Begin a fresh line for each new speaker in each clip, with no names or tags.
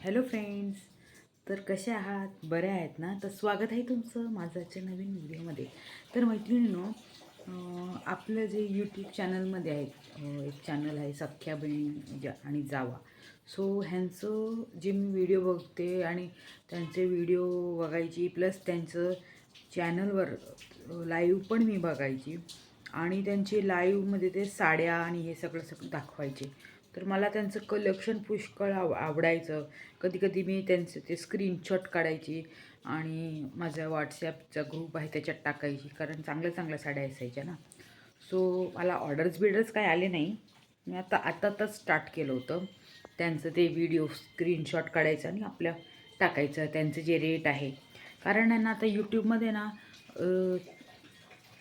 Hello friends तर कसे आहात? बरे आहेत ना? तर स्वागत आहे तुमचं माझ्याच्या नवीन व्हिडिओमध्ये. तर मैत्रिणीनो आपलं जे यूट्यूब चॅनलमध्ये आहे एक चॅनल आहे सख्या बहीण जा आणि जावा. सो ह्यांचं जे मी व्हिडिओ बघते आणि त्यांचे व्हिडिओ बघायची प्लस त्यांचं चॅनलवर लाईव्ह पण मी बघायची आणि त्यांचे लाईव्हमध्ये ते साड्या आणि हे सगळं सगळं दाखवायचे. तर मला त्यांचं कलेक्शन पुष्कळ आव आवडायचं. कधी कधी मी त्यांचं ते स्क्रीनशॉट काढायची आणि माझा व्हॉट्सॲपचा ग्रुप आहे त्याच्यात टाकायची. कारण चांगल्या चांगल्या साड्या असायच्या ना. सो मला ऑर्डर्स बिडर्स काय आले नाही. मी आता आत्ताच स्टार्ट केलं होतं. त्यांचं ते व्हिडिओ स्क्रीनशॉट काढायचं आणि आपल्या टाकायचं. त्यांचं जे रेट आहे. कारण आहे ना आता यूट्यूबमध्ये ना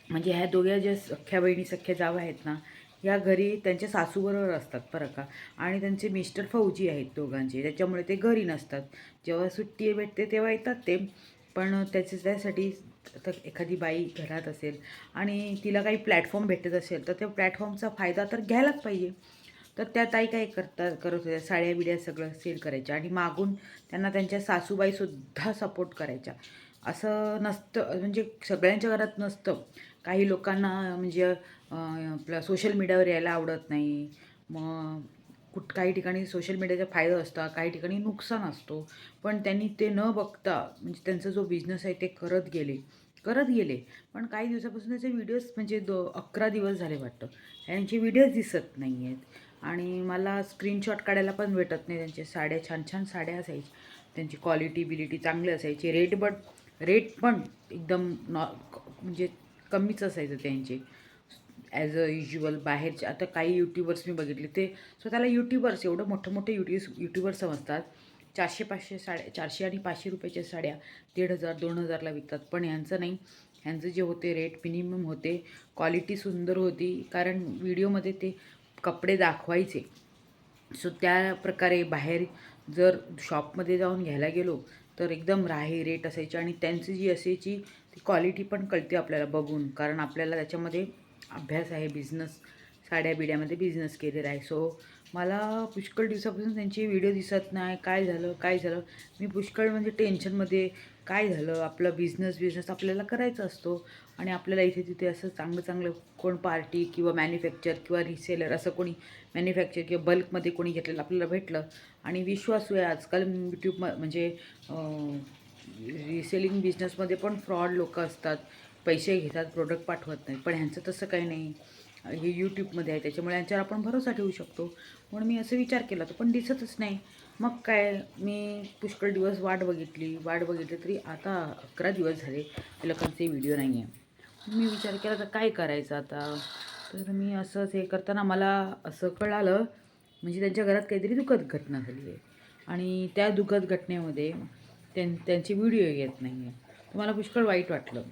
म्हणजे ह्या दोघ्या ज्या सख्ख्या बहिणी सख्ख्या जावा आहेत ना या घरी त्यांच्या सासूबरोबर असतात बरं का? आणि त्यांचे मिस्टर फौजी आहेत दोघांचे. त्याच्यामुळे ते घरी नसतात. जेव्हा सुट्टी भेटते तेव्हा येतात ते. पण त्याचे त्यासाठी एखादी बाई घरात असेल आणि तिला काही प्लॅटफॉर्म भेटत असेल तर त्या प्लॅटफॉर्मचा फायदा तर घ्यायलाच पाहिजे. तर त्या ताई काय करतात करत होत्या. साड्या बिड्या सगळं सेल करायच्या आणि मागून त्यांना त्यांच्या सासूबाईसुद्धा सपोर्ट करायच्या. असं नसतं म्हणजे सगळ्यांच्या घरात नसतं. काही लोकांना म्हणजे आपलं सोशल मीडियावर यायला आवडत नाही. मग कुठ काही ठिकाणी सोशल मीडियाचा फायदा असतो काही ठिकाणी नुकसान असतो. पण त्यांनी ते न बघता म्हणजे त्यांचा जो बिझनेस आहे ते करत गेले. करत गेले. पण काही दिवसापासून त्याचे व्हिडिओज म्हणजे दो अकरा दिवस झाले वाटतं. त्यांचे व्हिडिओज दिसत नाही आहेत आणि मला स्क्रीनशॉट काढायला पण भेटत नाही त्यांचे साड्या. छान छान साड्या असायच्या. त्यांची क्वालिटी बिलिटी चांगली असायची. रेट बट रेट पण एकदम नॉ म्हणजे कमीच असायचं त्यांचे. ॲज अ युज्युअल बाहेरचे आता काही यूट्यूबर्स मी बघितले ते स्वतःला यूट्यूबर्स एवढं मोठं मोठे यूट्यूस यूट्यूबर्स समजतात. चारशे पाचशे साड्या चारशे आणि पाचशे रुपयाच्या साड्या दीड हजार दोन हजारला विकतात. पण ह्यांचं नाही. ह्यांचं जे होते रेट मिनिमम होते क्वालिटी सुंदर होती कारण व्हिडिओमध्ये ते कपडे दाखवायचे. सो त्या प्रकारे बाहेर जर शॉपमध्ये जाऊन घ्यायला गेलो तर एकदम राहे रेट असायचे आणि त्यांची जी असायची ती क्वालिटी पण कळते आपल्याला बघून. कारण आपल्याला त्याच्यामध्ये अभ्यास आहे बिझनेस साड्या बिड्यामध्ये बिझनेस केलेला आहे. सो मला पुष्कळ दिवसापासून त्यांचे व्हिडिओ दिसत नाही. काय झालं काय झालं? मी पुष्कळ म्हणजे टेन्शनमध्ये काय झालं? आपलं बिझनेस बिझनेस आपल्याला करायचा असतो. आणि आपल्याला इथे तिथे असं चांगलं चांगलं कोण पार्टी किंवा मॅन्युफॅक्चर किंवा रिसेलर असं कोणी मॅन्युफॅक्चर किंवा बल्कमध्ये कोणी घेतलेलं आपल्याला भेटलं. आणि विश्वासू आहे आजकाल यूट्यूब म्हणजे रिसेलिंग बिझनेसमध्ये पण फ्रॉड लोक असतात. पैसे घेतात प्रोडक्ट पाठवत नाही पण ह्यांचं तसं काही नाही. हे यूट्यूबमध्ये आहे. त्याच्यामुळे यांच्यावर आपण भरोसा ठेवू शकतो. म्हणून मी असं विचार केला तर पण दिसतच नाही. मग काय? मी पुष्कळ दिवस वाट बघितली. वाट बघितली तरी आता अकरा दिवस झाले. लोकांचे व्हिडिओ नाही आहे मी विचार केला तर काय करायचं आता? तर मी असंच हे करताना मला असं कळालं. म्हणजे त्यांच्या घरात काहीतरी दुःखद घटना झाली आहे. आणि त्या दुःखद घटनेमध्ये त्यां त्यांचे व्हिडिओ येत नाही आहे तुम्हाला मला पुष्कळ वाईट वाटलं.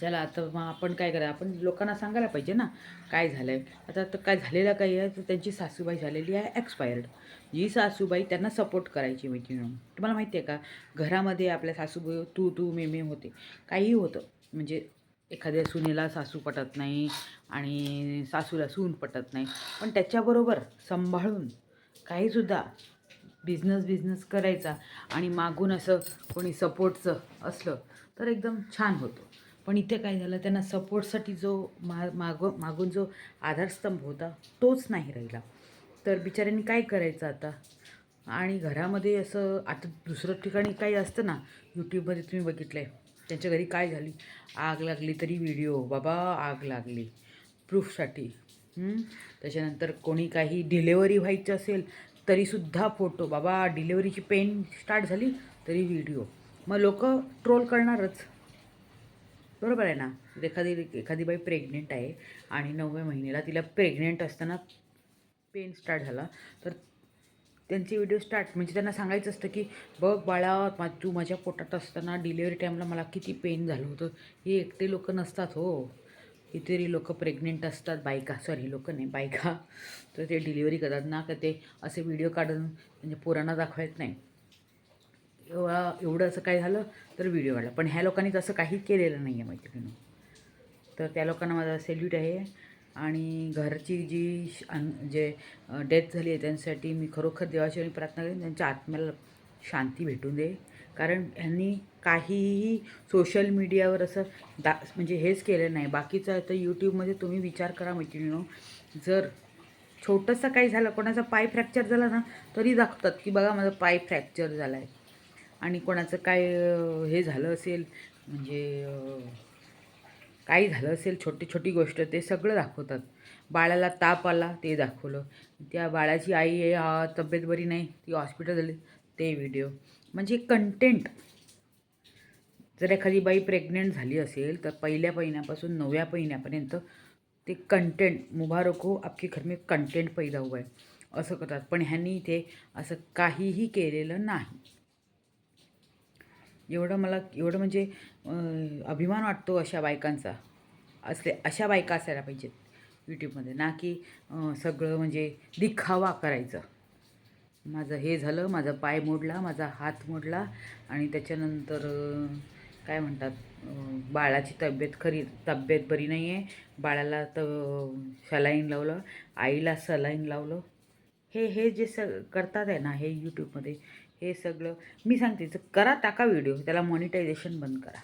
चला आता मग आपण काय करा आपण लोकांना सांगायला पाहिजे ना काय झालं आहे आता तर काय झालेलं काही आहे तर त्यांची सासूबाई झालेली आहे एक्सपायर्ड जी सासूबाई त्यांना सपोर्ट करायची माहिती मिळून तुम्हाला माहिती आहे का घरामध्ये आपल्या सासूबाई तू तू मे मे होते. काहीही होतं. म्हणजे एखाद्या सुनेला सासू पटत नाही आणि सासूला सून पटत नाही. पण त्याच्याबरोबर सांभाळून काहीसुद्धा बिझनेस बिझनेस करायचा आणि मागून असं कोणी सपोर्टचं असलं तर एकदम छान होतं. पण इथे काय झालं त्यांना सपोर्टसाठी जो मा माग मागून जो आधारस्तंभ होता तोच नाही राहिला. तर बिचाऱ्यांनी काय करायचं आता? आणि घरामध्ये असं आता दुसरं ठिकाणी काही असतं ना यूट्यूबमध्ये तुम्ही बघितलं आहे त्यांच्या घरी काय झाली? आग लागली तरी व्हिडिओ बाबा आग लागली प्रूफसाठी त्याच्यानंतर कोणी काही डिलेवरी व्हायची असेल तरीसुद्धा फोटो. बाबा डिलेवरीची पेन स्टार्ट झाली तरी व्हिडिओ. मग लोक ट्रोल करणारच. बरोबर आहे ना? एखादी एखादी बाई प्रेग्नेंट आहे आणि नवव्या महिन्याला तिला प्रेग्नेंट असताना पेन स्टार्ट झाला तर त्यांचे व्हिडिओ स्टार्ट. म्हणजे त्यांना सांगायचं असतं की बघ बाळा मा तू माझ्या पोटात असताना डिलेवरी टाईमला मला किती पेन झालं होतं. हे एकटे लोक नसतात हो. कितीतरी लोक प्रेग्नेंट असतात बायका सॉरी लोक नाही बायका. तर ते डिलिव्हरी करतात. ना का ते असे व्हिडिओ काढून म्हणजे पोरांना दाखवायचं नाही. एवढा एवढं असं काय झालं तर व्हिडिओ काढला. पण ह्या लोकांनी तसं काही केलेलं नाही आहे मैत्रिणी तर त्या लोकांना माझा सेल्यूट आहे. आणि घरची जी श- अन- जे डेथ झाली आहे त्यांसाठी मी खरोखर देवाची प्रार्थना करेन. त्यांच्या आत्म्याला शांती भेटून दे. कारण ह्यांनी काहीही सोशल मीडियावर असं दा म्हणजे हेच केलं नाही. बाकीचं तर यूट्यूबमध्ये तुम्ही विचार करा मैत्रिणीनो. जर छोटंसं काही झालं कोणाचा पाय फ्रॅक्चर झाला ना तरी दाखवतात की बघा माझा पाय फ्रॅक्चर झाला आहे आणि कोणाचं काय हे झालं असेल म्हणजे काही झालं असेल छोटी छोटी गोष्ट ते सगळं दाखवतात. बाळाला ताप आला ते दाखवलं. त्या बाळाची आई आहे तब्येत बरी नाही ती हॉस्पिटल झाली ते व्हिडिओ म्हणजे कंटेंट जर एखादी बाई प्रेग्नेंट झाली असेल तर पहिल्या महिन्यापासून नवव्या महिन्यापर्यंत ते कंटेंट मुबारक हो घर में कंटेंट पैदा हुआ आहे असं करतात. पण ह्यांनी इथे असं काहीही केलेलं नाही. एवढं मला एवढं म्हणजे अभिमान वाटतो अशा बायकांचा. असले अशा बायका असायला पाहिजेत यूट्यूबमध्ये ना की सगळं म्हणजे दिखावा करायचं. माझं हे झालं माझा पाय मोडला माझा हात मोडला आणि त्याच्यानंतर काय म्हणतात बाळाची तब्येत खरी तब्येत बरी नाही आहे बाळाला तर सलाईन लावलं आईला सलाईन लावलं. हे हे जे स करतात आहे ना हे यूट्यूबमध्ये हे सगळं मी सांगते करा टाका व्हिडिओ त्याला मॉनिटायझेशन बंद करा.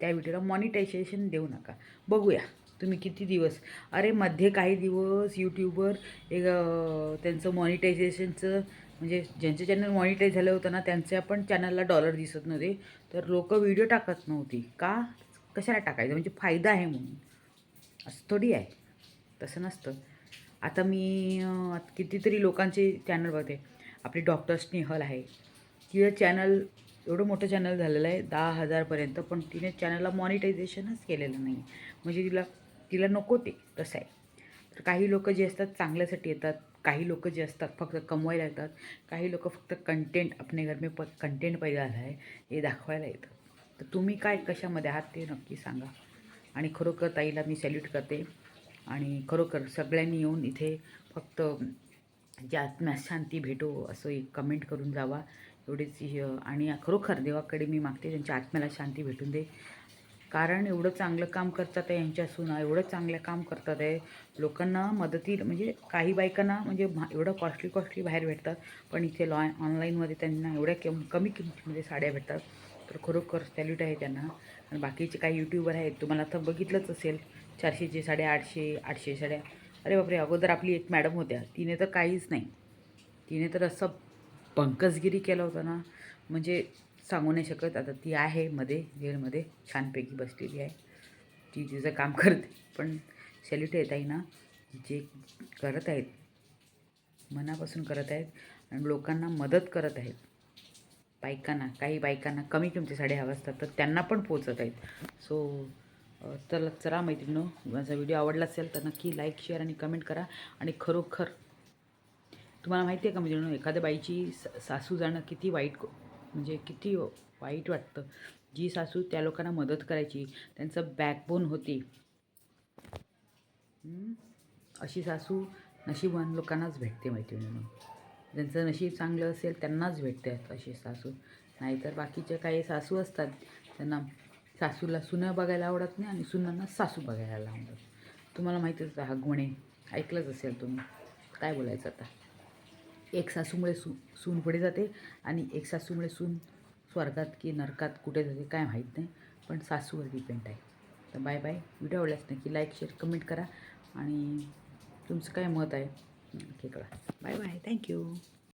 त्या व्हिडिओला मॉनिटायझेशन देऊ नका. बघूया तुम्ही किती दिवस अरे मध्ये काही दिवस यूट्यूबवर एक त्यांचं मॉनिटायझेशनचं म्हणजे ज्यांचं चॅनल मॉनिटाईज झालं होतं ना त्यांच्या पण चॅनलला डॉलर दिसत नव्हते. तर लोक व्हिडिओ टाकत नव्हती. का? कशाला टाकायचं? म्हणजे फायदा आहे म्हणून. असं थोडी आहे. तसं नसतं. आता मी आता कितीतरी लोकांचे चॅनल बघते. आपली डॉक्टर स्नेहल आहे. तिचं चॅनल एवढं मोठं चॅनल झालेलं आहे दहा हजारपर्यंत. पण तिने चॅनलला मॉनिटायझेशनच केलेलं नाही म्हणजे तिला तिला नको ते. तसं आहे. तर काही लोक जे असतात चांगल्यासाठी येतात. काही लोक जे असतात फक्त कमवायला येतात काही लोक फक्त कंटेंट अपने घर में प कंटेंट पैदा झाला आहे हे दाखवायला येतं. तर तुम्ही काय कशामध्ये आहात ते नक्की सांगा. आणि खरोखर ताईला मी सॅल्यूट करते. आणि खरोखर सगळ्यांनी येऊन इथे फक्त जे आत्म्यास शांती भेटो असं एक कमेंट करून जावा. एवढीच आणि खरोखर देवाकडे मी मागते त्यांच्या आत्म्याला शांती भेटून दे. कारण एवढं चांगलं काम करतात आहे यांच्या सुना एवढं चांगलं काम करतात आहे. लोकांना मदती म्हणजे काही बायकांना म्हणजे एवढं कॉस्टली कॉस्टली बाहेर भेटतात पण इथे लॉ ऑनलाईनमध्ये त्यांना एवढ्या किम कमी किमतीमध्ये साड्या भेटतात. तर खरोखर सॅल्यूट आहे त्यांना. आणि बाकीचे काही यूट्यूबर आहेत तुम्हाला तर बघितलंच असेल चारशेचे साड्या आठशे आठशे साड्या. अरे बापरे अगोदर आपली एक मॅडम होत्या तिने तर काहीच नाही. तिने तर असं पंकजगिरी केलं होतं ना. म्हणजे सांगू नाही शकत. आता ती आहे मध्ये जेलमध्ये छानपैकी बसलेली आहे. ती तिचं काम करते. पण सॅल्यूट येत आहे ना जे करत आहेत मनापासून करत आहेत आणि लोकांना मदत करत आहेत. बायकांना काही बायकांना कमी किमती साड्या हव्या असतात तर त्यांना पण पोचत आहेत. सो तर चला मैत्रिणो माझा व्हिडिओ आवडला असेल तर नक्की लाईक शेअर आणि कमेंट करा. आणि खरोखर तुम्हाला माहिती आहे का मैत्रिणो एखाद्या बाईची सासू जाणं किती वाईट म्हणजे किती वाईट वाटतं. जी सासू त्या लोकांना मदत करायची त्यांचं बॅकबोन होती. अशी सासू नशीबवान लोकांनाच भेटते मैत्रिणीनं. ज्यांचं नशीब चांगलं असेल त्यांनाच भेटते अशी सासू. नाहीतर बाकीच्या काही सासू असतात त्यांना सासूला सुनं बघायला आवडत नाही आणि सुनांना सासू बघायला आवडत तुम्हाला माहितीच आहे हा गुणे ऐकलंच असेल तुम्ही. काय बोलायचं आता? एक सासूमुळे सू सून पुढे जाते आणि एक सासूमुळे सून स्वर्गात की नरकात कुठे जाते काय माहीत नाही पण सासूवर डिपेंड आहे. तर बाय बाय व्हिडिओ आवडल्यास नक्की लाईक शेअर कमेंट करा आणि तुमचं काय मत आहे नक्की कळा बाय बाय थँक्यू